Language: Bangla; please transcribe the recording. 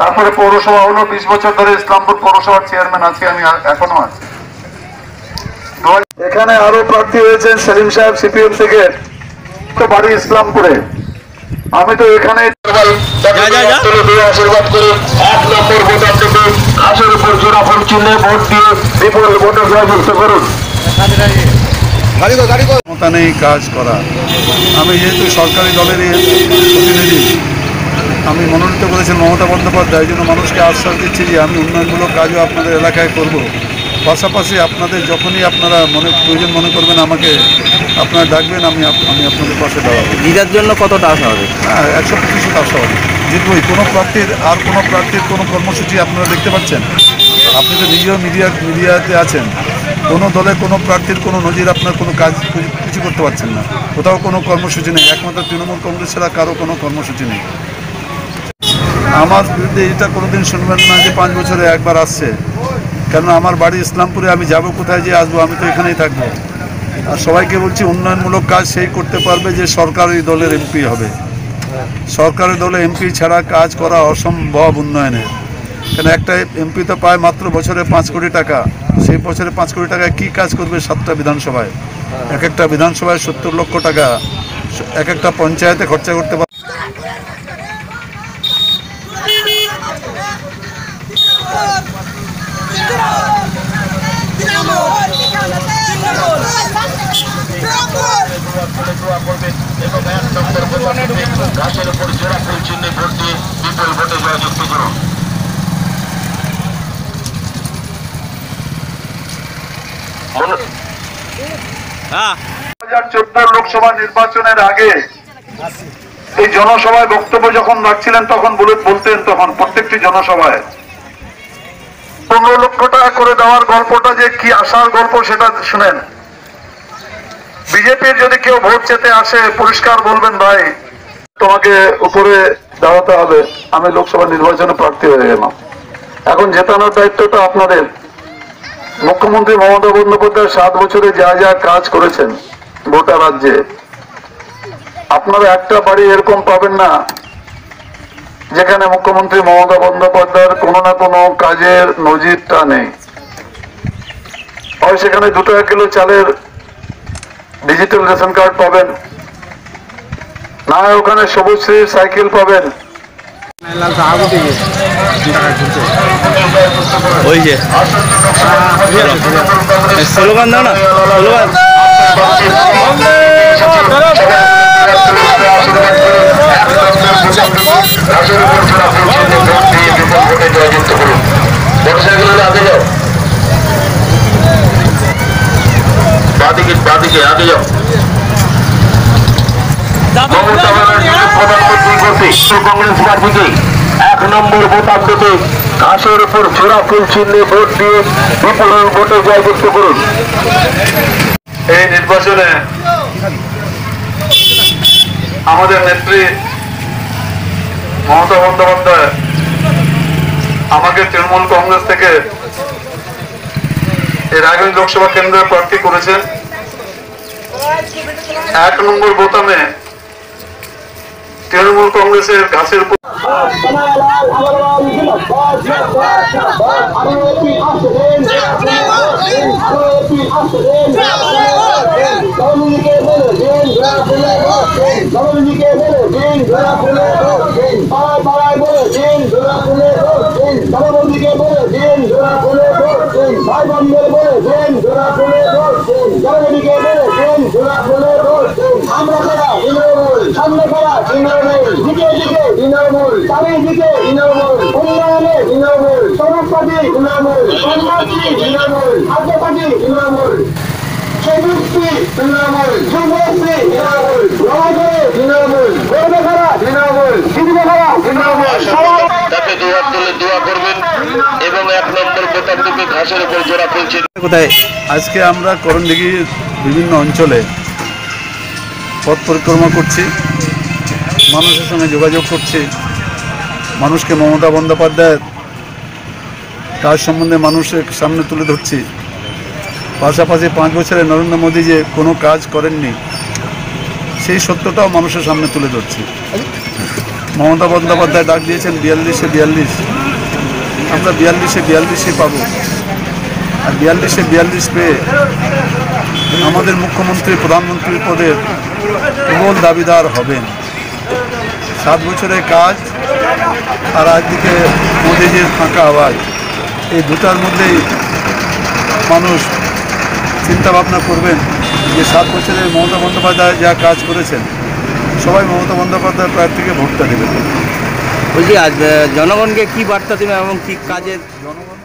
তারপরে পৌরসভা হলো বিশ বছর ধরে ইসলামপুর পৌরসভার চেয়ারম্যান আছি আমি এখনও আছি। এখানে আরও প্রার্থী হয়েছেন সেলিম সাহেব সিপিএম থেকে তো বাড়ি ইসলামপুরে। আমি তো এখানে আশীর্বাদ করে এক নম্বর ভোটার থেকে ঘাসের উপর জোড়া ফুল চিহ্নে ভোট দিয়ে বিপুল ভোটে জয়যুক্ত করুন। ক্ষমতা নেই কাজ করা আমি যেহেতু সরকারি দলেরই প্রতিনিধি আমি মনোনীত করেছেন মমতা বন্দ্যোপাধ্যায় এই জন্য মানুষকে আশ্বাস দিচ্ছি যে আমি উন্নয়নমূলক কাজও আপনাদের এলাকায় করব। পাশাপাশি আপনাদের যখনই আপনারা মনে প্রয়োজন মনে করবেন আমাকে আপনারা ডাকবেন আমি আমি আপনাদের পাশে দাঁড়াবো। দিদার জন্য কতটা আশা হবে হ্যাঁ একশো পঁচিশশো আশাবাদী। জিতবই। কোনো প্রার্থীর আর কোনো প্রার্থীর কোনো কর্মসূচি আপনারা দেখতে পাচ্ছেন? আপনি তো নিজেও মিডিয়া মিডিয়াতে আছেন। কোনো দলে কোনো প্রার্থীর কোনো নজির আপনার কোনো কাজ কিছু- কিছু করতে পারছেন না। কোথাও কোনো কর্মসূচি নেই। একমাত্র তৃণমূল কংগ্রেস ছাড়া কারও কোনো কর্মসূচি নেই। আমার বিরুদ্ধে এটা কোনোদিন শুনবেন না যে পাঁচ বছরে একবার আসছে। কেন আমার বাড়ি ইসলামপুরে, আমি যাব কোথায় যে আসব, আমি তো এখানেই থাকব। আর সবাইকে বলছি, উন্নয়নমূলক কাজ সেই করতে পারবে যে সরকারি দলের এমপি হবে। সরকারি দলে এমপি ছাড়া কাজ করা অসম্ভব উন্নয়নের কেন, একটা এমপি তো পায় মাত্র বছরে পাঁচ কোটি টাকা। সেই বছরে পাঁচ কোটি টাকায় কী কাজ করবে সাতটা বিধানসভায়? এক একটা বিধানসভায় সত্তর লক্ষ টাকা। এক একটা পঞ্চায়েতে খরচা করতে লোকসভা নির্বাচনের আগে এই জনসভায় বক্তব্য যখন রাখছিলেন তখন বলে বলতেন তখন প্রত্যেকটি জনসভায়। পনেরো লক্ষ টাকা করে দেওয়ার গল্পটা যে কি আসার গল্প সেটা শুনেন। বিজেপির যদি কেউ ভোট চেতে আসে পরিষ্কার বলবেন, ভাই, তোমাকে উপরে দাঁড়াতে হবে। আমি লোকসভা নির্বাচনে প্রার্থী হয়ে গেলাম। এখন জেতানোর দায়িত্বটা আপনাদের। মুখ্যমন্ত্রী মমতা বন্দ্যোপাধ্যায় সাত বছরে যা যা কাজ করেছেন গোটা রাজ্যে। আপনারা একটা বাড়ি এরকম পাবেন না যেখানে মুখ্যমন্ত্রী মমতা বন্দ্যোপাধ্যায়ের কোনো না কোনো কাজের নজিরটা নেই হয় সেখানে দুটো এক কিলো চালের ডিজিটাল রেশন কার্ড পাবেন না হয় ওখানে সবুজ শ্রী সাইকেল পাবেন ওই যে স্লোগান দাও না স্লোগান মোটরসাইকেলের আগে যাও বাদিকে আগে যাও। মমতা ব্যানার্জি প্রধানমন্ত্রী করতে কংগ্রেস পার্টিকে এক নম্বর বোতাম টিপে ঘাসের উপর ছোড়া ফুল চিহ্নে ভোট দিয়ে বিপুল ভোটে জয়যুক্ত করুন। এই নির্বাচনে আমাদের নেত্রী মমতা বন্দ্যোপাধ্যায় আমাকে তৃণমূল কংগ্রেস থেকে এর আগে লোকসভা কেন্দ্রে প্রার্থী করেছেন। এক নম্বর বোতামে তৃণমূল কংগ্রেসের ঘাসের উপর আমরা খেলা তৃণমূল সামনে খেলা তৃণমূল দিকে দিকে তৃণমূল চারিদিকে তৃণমূল উন্নয়নে তৃণমূল সমাজবাদী তৃণমূল কন্যাশ্রী তৃণমূল খাদ্যপাতি তৃণমূল সবুজশ্রী তৃণমূল যুবশ্রী তৃণমূল নবাগরে তৃণমূল গর্বখারা তৃণমূল সিদ্ধখারা তৃণমূল তাকে দোয়া তুলে দোয়া করবেন এবং এক নম্বর বোতাম টিপে ঘাসের উপর জোড়া কোথায়? আজকে আমরা করণদিঘির বিভিন্ন অঞ্চলে পথ পরিক্রমা করছি। মানুষের সঙ্গে যোগাযোগ করছে। মানুষকে মমতা বন্দ্যোপাধ্যায়ের কাজ সম্বন্ধে মানুষের সামনে তুলে ধরছি। পাশাপাশি পাঁচ বছরে নরেন্দ্র মোদী যে কোনো কাজ করেননি, সেই সত্যটাও মানুষের সামনে তুলে ধরছি। মমতা বন্দ্যোপাধ্যায় ডাক দিয়েছেন, বিয়াল্লিশে বিয়াল্লিশ। আমরা বিয়াল্লিশে বিয়াল্লিশে পাবো। আর বিয়াল্লিশে বিয়াল্লিশ পেয়ে আমাদের মুখ্যমন্ত্রী, প্রধানমন্ত্রী পদের প্রবল দাবিদার হবেন। সাত বছরের কাজ আর একদিকে মোদিজির ফাঁকা আওয়াজ। এই দুটার মধ্যেই মানুষ চিন্তা ভাবনা করবেন যে সাত বছরে মমতা বন্দ্যোপাধ্যায় যা কাজ করেছেন সবাই মমতা বন্দ্যোপাধ্যায় প্রার্থীকে ভোটটা দেবেন বলছি আজ জনগণকে কি বার্তা দেবে এবং কি কাজের জনগণ